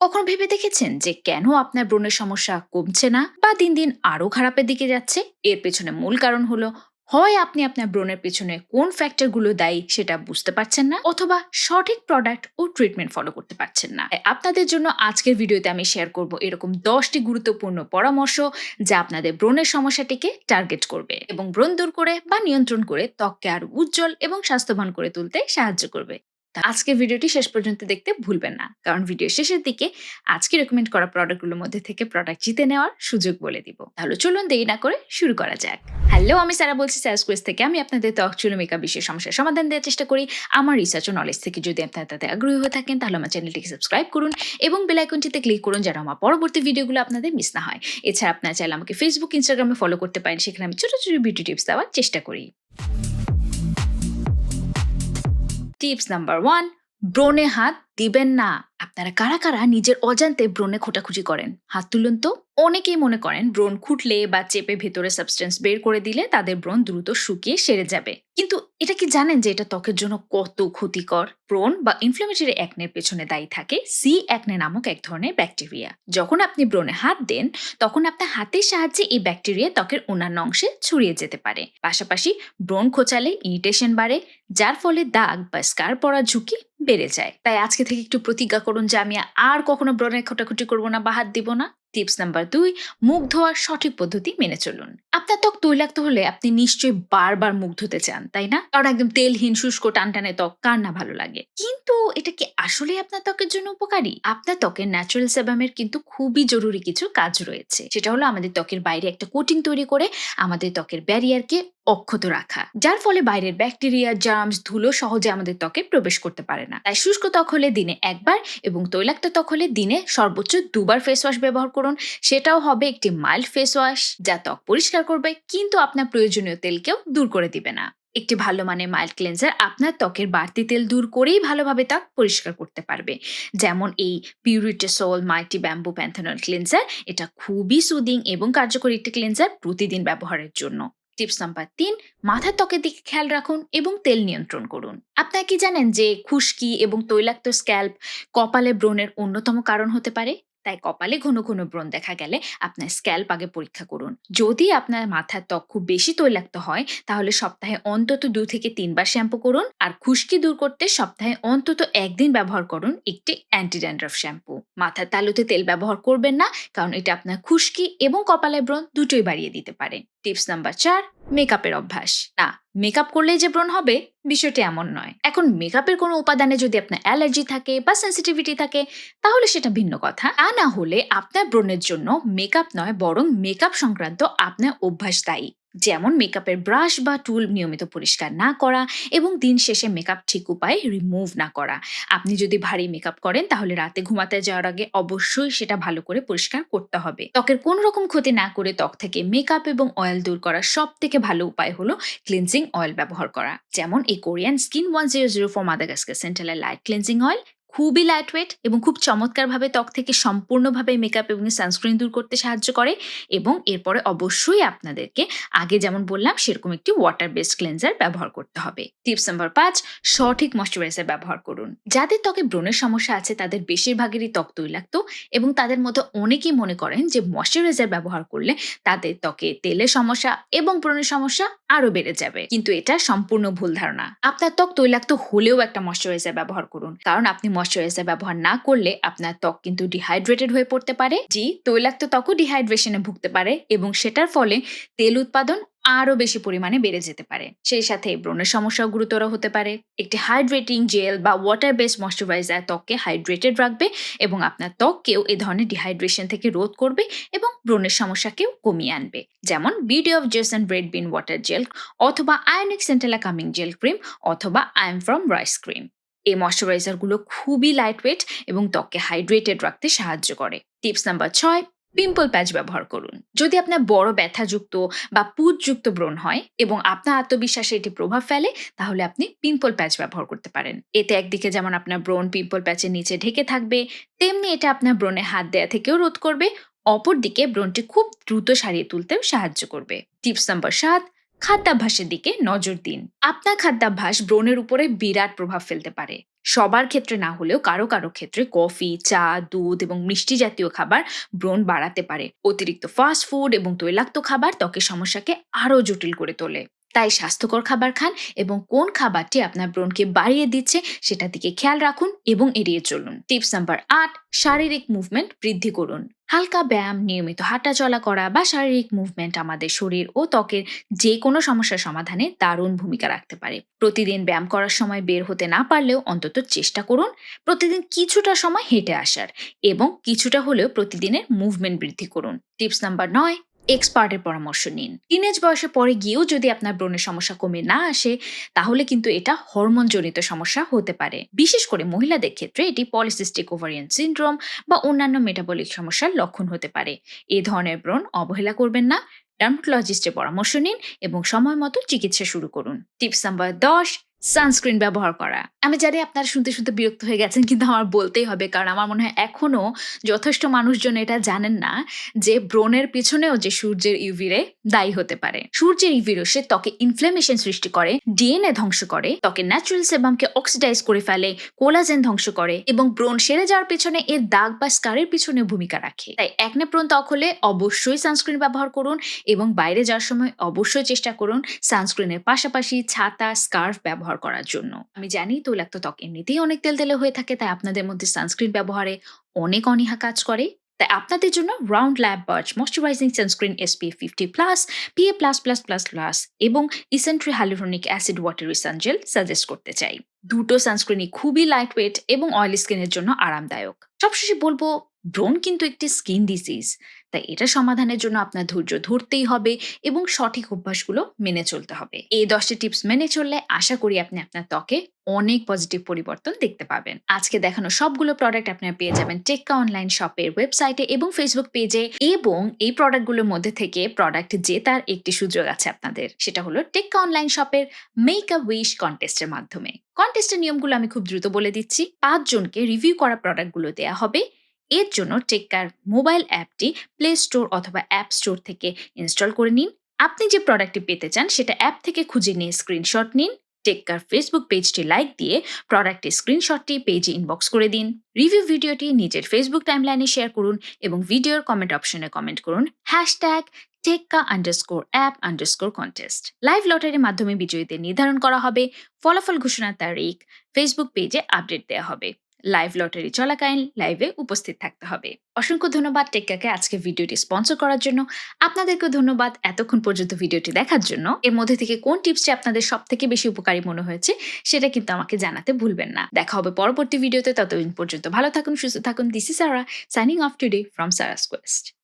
কখনো ভেবে দেখেছেন যে কেন আপনার ব্রণের সমস্যা কমছে না বা দিন দিন আরও খারাপের দিকে যাচ্ছে? এর পেছনে মূল কারণ হলো, হয় আপনি আপনার ব্রণের পেছনে কোন ফ্যাক্টরগুলো দায়ী সেটা বুঝতে পারছেন না অথবা সঠিক প্রোডাক্ট ও ট্রিটমেন্ট ফলো করতে পারছেন না। আপনাদের জন্য আজকের ভিডিওতে আমি শেয়ার করব এরকম দশটি গুরুত্বপূর্ণ পরামর্শ যা আপনাদের ব্রণের সমস্যাটিকে টার্গেট করবে এবং ব্রণ দূর করে বা নিয়ন্ত্রণ করে ত্বককে আরও উজ্জ্বল এবং স্বাস্থ্যবান করে তুলতে সাহায্য করবে। তা আজকের ভিডিওটি শেষ পর্যন্ত দেখতে ভুলবেন না। কারণ ভিডিও শেষের দিকে আজকে রেকমেন্ড করা প্রোডাক্টগুলোর মধ্যে থেকে প্রোডাক্ট জিতে নেওয়ার সুযোগ বলে দিব। তাহলে চলুন দেরি না করে শুরু করা যাক। হ্যালো আমি সারা বলছি। স্যাস কোয়েস থেকে আমি আপনাদের ত্বক চুল মেকআপ বিষয়ে সমস্যার সমাধান দেওয়ার চেষ্টা করি। আমার রিসার্চ ও নলেজ থেকে যদি আপনারা তাতে আগ্রহী হয়ে থাকেন, তাহলে আমার চ্যানেলটিকে সাবস্ক্রাইব করুন এবং বেল আইকনটিতে ক্লিক করুন যেন আমার পরবর্তী ভিডিওগুলো আপনাদের মিস না হয়। এছাড়া আপনারা চাইলে আমাকে ফেসবুক ইনস্টাগ্রামে ফলো করতে পারেন। সেখানে আমি ছোট ছোট বিউটি টিপস দেওয়ার চেষ্টা করি। টিপস নাম্বার ওয়ান ব্রণে হাত দিবেন না। আপনারা কারা কারা নিজের অজান্তে ব্রণে খোটাখুটি করেন? হাত তুলুন তো। অনেকেই মনে করেন ব্রণ খুঁটলে বা চেপে ভেতরে সাবস্টেন্স বের করে দিলে তাদের ব্রণ দ্রুত শুকিয়ে সেরে যাবে। কিন্তু এটা কি জানেন যে এটা ত্বকের জন্য কত ক্ষতিকর? ব্রণ বা ইনফ্লামেটরি অ্যাকনের পেছনে দায়ী থাকে সি অ্যাকনে নামক এক ধরনের ব্যাকটেরিয়া যখন আপনি ব্রণে হাত দেন, তখন আপনার হাতের সাহায্যে এই ব্যাকটেরিয়া ত্বকের অন্যান্য অংশে ছড়িয়ে যেতে পারে। পাশাপাশি ব্রণ খোঁচালে ইরিটেশন বাড়ে, যার ফলে দাগ বা স্কার পড়ার ঝুঁকি বেড়ে যায়। তাই আজকে থেকে একটু প্রতিজ্ঞা করুন যে আমি আর কখনো ব্রণের খোটাখুটি করব না, বা হাত দিব না। টিপস নাম্বার দুই, মুখ ধোয়ার সঠিক পদ্ধতি মেনে চলুন। আপনার ত্বক তৈলাক্ত হলে আপনি নিশ্চয়ই বারবার মুখ ধুতে চান, তাই না? কারণ একদম তেলহীন, শুষ্ক, টানটানে ত্বক, কার না ভালো লাগে। কিন্তু এটা কি আসলে আপনার ত্বকের জন্য উপকারী? আপনার ত্বকের ন্যাচারাল সেবামের কিন্তু খুবই জরুরি কিছু কাজ রয়েছে। সেটা হলো আমাদের ত্বকের বাইরে একটা কোটিং তৈরি করে আমাদের ত্বকের ব্যারিয়ারকে অক্ষত রাখা, যার ফলে বাইরের ব্যাকটেরিয়া জার্মস ধুলো সহজে আমাদের ত্বকে প্রবেশ করতে পারে না। তাই শুষ্ক ত্বক হলে দিনে একবার এবং তৈলাক্ত ত্বক হলে দিনে সর্বোচ্চ দুবার ফেস ওয়াশ ব্যবহার করুন। সেটাও হবে একটি মাইল্ড ফেস ওয়াশ যা ত্বক পরিষ্কার করবে, কিন্তু আপনার প্রয়োজনীয় তেলকেও দূর করে দিবে না। একটি ভালো মানের মাইল্ড ক্লেন্সার আপনার ত্বকের বাড়তি তেল দূর করেই ভালোভাবে ত্বক পরিষ্কার করতে পারবে। যেমন এই পিউরিটেসল মাইটি ব্যাম্বু প্যান্থানল ক্লেন্সার এটা খুবই সুদিং এবং কার্যকরী একটি ক্লেন্সার প্রতিদিন ব্যবহারের জন্য। টিপস নাম্বার তিন, মাথার ত্বকের দিকে খেয়াল রাখুন এবং তেল নিয়ন্ত্রণ করুন। আপনারা কি জানেন যে খুশকি এবং তৈলাক্ত স্ক্যাল্প কপালে ব্রণের অন্যতম কারণ হতে পারে? তাই কপালে ঘন ঘন ব্রণ দেখা গেলে আপনার স্ক্যাল্প আগে পরীক্ষা করুন। যদি আপনার মাথার ত্বক খুব বেশি তৈলাক্ত হয়, তাহলে সপ্তাহে অন্তত দু থেকে তিনবার শ্যাম্পু করুন আর খুশকি দূর করতে সপ্তাহে অন্তত একদিন ব্যবহার করুন একটি অ্যান্টি ড্যান্ড্রফ শ্যাম্পু। মাথার তালুতে তেল ব্যবহার করবেন না, কারণ এটা আপনার খুশকি এবং কপালের ব্রণ দুটোই বাড়িয়ে দিতে পারে। টিপস নাম্বার চার মেকআপের অভ্যাস। না, মেকআপ করলেই যে ব্রণ হবে, বিষয়টি এমন নয়। এখন মেকআপের কোনো উপাদানে যদি আপনার অ্যালার্জি থাকে বা সেন্সিটিভিটি থাকে, তাহলে সেটা ভিন্ন কথা। তা না হলে আপনার ব্রণের জন্য মেকআপ নয়, বরং মেকআপ সংক্রান্ত আপনার অভ্যাস দায়ী। যেমন মেকআপের ব্রাশ বা টুল নিয়মিত পরিষ্কার না করা এবং দিন শেষে মেকআপ ঠিক উপায়ে রিমুভ না করা। আপনি যদি ভারী মেকআপ করেন, তাহলে রাতে ঘুমাতে যাওয়ার আগে অবশ্যই সেটা ভালো করে পরিষ্কার করতে হবে। ত্বকের কোনো রকম ক্ষতি না করে ত্বক থেকে মেকআপ এবং অয়েল দূর করার সব থেকে ভালো উপায় হলো ক্লিনজিং অয়েল ব্যবহার করা। যেমন এই Korean skin one zero zero four Madagascar সেন্ট্রালের light cleansing oil খুবই লাইট ওয়েট এবং খুব চমৎকারভাবে ত্বক থেকে সম্পূর্ণভাবে মেকআপ এবং সানস্ক্রিন দূর করতে সাহায্য করে এবং এরপরে অবশ্যই আপনাদেরকে আগে যেমন বললাম, সেরকম একটি ওয়াটার বেসড ক্লেন্সার ব্যবহার করতে হবে। টিপস নাম্বার পাঁচ, সঠিক ময়শ্চারাইজার ব্যবহার করুন। যাদের ত্বকে ব্রণের সমস্যা আছে, তাদের বেশিরভাগেরই ত্বক তৈলাক্ত এবং তাদের মধ্যে অনেকেই মনে করেন যে ময়শ্চারাইজার ব্যবহার করলে তাদের ত্বকে তেলের সমস্যা এবং ব্রণের সমস্যা আরও বেড়ে যাবে। কিন্তু এটা সম্পূর্ণ ভুল ধারণা। আপনার ত্বক তৈলাক্ত হলেও একটা ময়শ্চারাইজার ব্যবহার করুন। কারণ আপনি ময়শ্চারাইজার ব্যবহার না করলে আপনার ত্বক কিন্তু ডিহাইড্রেটেড হয়ে পড়তে পারে, জি, তৈলাক্ত ত্বকও ডিহাইড্রেশনে ভুগতে পারে এবং সেটার ফলে তেল উৎপাদন আরও বেশি পরিমাণে বেড়ে যেতে পারে। সেই সাথে ব্রণের সমস্যাও গুরুতর হতে পারে। একটি হাইড্রেটিং জেল বা ওয়াটার বেসড ময়শ্চারাইজার ত্বককে হাইড্রেটেড রাখবে এবং আপনার ত্বককেও এ ধরনের ডিহাইড্রেশন থেকে রোধ করবে এবং ব্রণের সমস্যাকেও কমিয়ে আনবে। যেমন beauty of Joseon red bean water gel অথবা ionic centella calming gel cream অথবা I'm from rice cream এই ময়শ্চারাইজারগুলো খুবই লাইট ওয়েট এবং ত্বককে হাইড্রেটেড রাখতে সাহায্য করে। টিপস নাম্বার ছয় পিম্পল প্যাচ ব্যবহার করুন। যদি আপনার বড় ব্যথাযুক্ত বা পুজযুক্ত ব্রণ হয় এবং আপনার আত্মবিশ্বাসে এটি প্রভাব ফেলে, তাহলে আপনি পিম্পল প্যাচ ব্যবহার করতে পারেন। এতে একদিকে যেমন আপনার ব্রণ পিম্পল প্যাচের নিচে ঢেকে থাকবে, তেমনি এটা আপনার ব্রণে হাত দেয়া থেকেও রোধ করবে, অপরদিকে ব্রণটি খুব দ্রুত সারিয়ে তুলতেও সাহায্য করবে। টিপস নাম্বার সাত খাদ্যাভ্যাসের দিকে নজর দিন। আপনার খাদ্যাভ্যাস ব্রণের উপরে বিরাট প্রভাব ফেলতে পারে। সবার ক্ষেত্রে না হলেও কারও কারও ক্ষেত্রে কফি, চা, দুধ এবং মিষ্টি জাতীয় খাবার ব্রণ বাড়াতে পারে। অতিরিক্ত ফাস্ট ফুড এবং তৈলাক্ত খাবার ত্বকের সমস্যাকে আরও জটিল করে তোলে। তাই স্বাস্থ্যকর খাবার খান এবং কোন খাবারটি আপনার ব্রণকে বাড়িয়ে দিচ্ছে সেটার দিকে খেয়াল রাখুন এবং এড়িয়ে চলুন। টিপস নাম্বার আট, শারীরিক মুভমেন্ট বৃদ্ধি করুন। হালকা ব্যায়াম, নিয়মিত হাঁটা চলা করা বা শারীরিক মুভমেন্ট আমাদের শরীর ও ত্বকের যে কোনো সমস্যার সমাধানে দারুণ ভূমিকা রাখতে পারে। প্রতিদিন ব্যায়াম করার সময় বের হতে না পারলেও অন্তত চেষ্টা করুন প্রতিদিন কিছুটা সময় হেঁটে আসার এবং কিছুটা হলেও প্রতিদিনের মুভমেন্ট বৃদ্ধি করুন। টিপস নাম্বার নয় এক্সপার্টের পরামর্শ নিন। টিনেজ বয়সে পরে গিয়েও যদি আপনার ব্রণের সমস্যা কমে না আসে, তাহলে কিন্তু এটা হরমোনজনিত সমস্যা হতে পারে। বিশেষ করে মহিলাদের ক্ষেত্রে এটি পলিসিস্টিক ওভারিয়ান সিন্ড্রোম বা অন্যান্য মেটাবলিক সমস্যার লক্ষণ হতে পারে। এ ধরনের ব্রণ অবহেলা করবেন না। ডার্মাটোলজিস্টের পরামর্শ নিন এবং সময় মতো চিকিৎসা শুরু করুন। টিপস নাম্বার দশ সানস্ক্রিন ব্যবহার করা। আমি জানি আপনারা শুনতে শুনতে বিরক্ত হয়ে গেছেন, কিন্তু আমার বলতেই হবে। কারণ আমার মনে হয় এখনও যথেষ্ট মানুষজন এটা জানেন না যে ব্রণের পিছনেও যে সূর্যের ইউভি রে দায়ী হতে পারে। সূর্যের ইউভি রশ্মি ত্বকে ইনফ্লেমেশন সৃষ্টি করে ডিএনএ ধ্বংস করে, ত্বকে ন্যাচুরাল সেবামকে অক্সিডাইজ করে ফেলে কোলাজেন ধ্বংস করে এবং ব্রণ সেরে যাওয়ার পেছনে এর দাগ বা স্কারের পিছনে ভূমিকা রাখে। তাই একনে প্রণ ত্বক হলে অবশ্যই সানস্ক্রিন ব্যবহার করুন এবং বাইরে যাওয়ার সময় অবশ্যই চেষ্টা করুন সানস্ক্রিনের পাশাপাশি ছাতা স্কার্ফ ব্যবহার করার জন্য। আমি জানি তৈলাক্ত ত্বক এমনিতেই অনেক তেলতেলে হয়ে থাকে, তাই আপনাদের মধ্যে সানস্ক্রিন ব্যবহারে অনেক অনীহা কাজ করে। তাই আপনাদের জন্য round lab birch moisturising sunscreen SPF fifty plus PA plus plus plus plus এবং Isntree hyaluronic acid water sun gel suggest করতে চাই। দুটো সানস্ক্রিনই খুবই লাইট ওয়েট এবং অয়েলি স্কিনের জন্য আরামদায়ক। সবশেষে বলব, ব্রণ কিন্তু একটি স্কিন ডিজিজ তাই এটা সমাধানের জন্য আপনার ধৈর্য ধরতেই হবে এবং সঠিক অভ্যাসগুলো মেনে চলতে হবে। এই দশটি টিপস মেনে চললে আশা করি আপনি আপনার ত্বকে অনেক পজিটিভ পরিবর্তন দেখতে পাবেন। আজকে দেখানো সবগুলো প্রোডাক্ট আপনারা পেয়ে যাবেন টেক্কা অনলাইন শপের ওয়েবসাইটে এবং ফেসবুক পেজে এবং এই প্রোডাক্টগুলোর মধ্যে থেকে প্রোডাক্ট জেতার একটি সুযোগ আছে আপনাদের। সেটা হলো টেক্কা অনলাইন শপের মেক আ উইশ কন্টেস্টের মাধ্যমে। কন্টেস্টের নিয়মগুলো আমি খুব দ্রুত বলে দিচ্ছি। পাঁচজনকে রিভিউ করা প্রোডাক্টগুলো দেওয়া হবে। এর জন্য টেক্কার মোবাইল অ্যাপটি প্লে স্টোর অথবা অ্যাপ স্টোর থেকে ইনস্টল করে নিন। আপনি যে প্রোডাক্টটি পেতে চান, সেটা অ্যাপ থেকে খুঁজে নিয়ে স্ক্রিনশট নিন। টেক্কার ফেসবুক পেজটি লাইক দিয়ে প্রোডাক্টের স্ক্রিনশটটি পেজে ইনবক্স করে দিন। রিভিউ ভিডিওটি নিজের ফেসবুক টাইমলাইনে শেয়ার করুন এবং ভিডিওর কমেন্ট অপশনে কমেন্ট করুন। হ্যাশট্যাগ টেক্কা underscore app underscore contest live লটারির মাধ্যমে বিজয়ীদের নির্ধারণ করা হবে। ফলাফল ঘোষণার তারিখ ফেসবুক পেজে আপডেট দেওয়া হবে। লাইভ লটারি চলাকালীন লাইভে উপস্থিত থাকতে হবে। অসংখ্য ধন্যবাদ টেক্কাকে আজকে ভিডিওটি স্পন্সর করার জন্য। আপনাদেরকেও ধন্যবাদ এতক্ষণ পর্যন্ত ভিডিওটি দেখার জন্য। এর মধ্যে থেকে কোন টিপসটি আপনাদের সব থেকে বেশি উপকারী মনে হয়েছে, সেটা কিন্তু আমাকে জানাতে ভুলবেন না। দেখা হবে পরবর্তী ভিডিওতে। ততদিন পর্যন্ত ভালো থাকুন, সুস্থ থাকুন। This is Sara signing off today from Sara's quest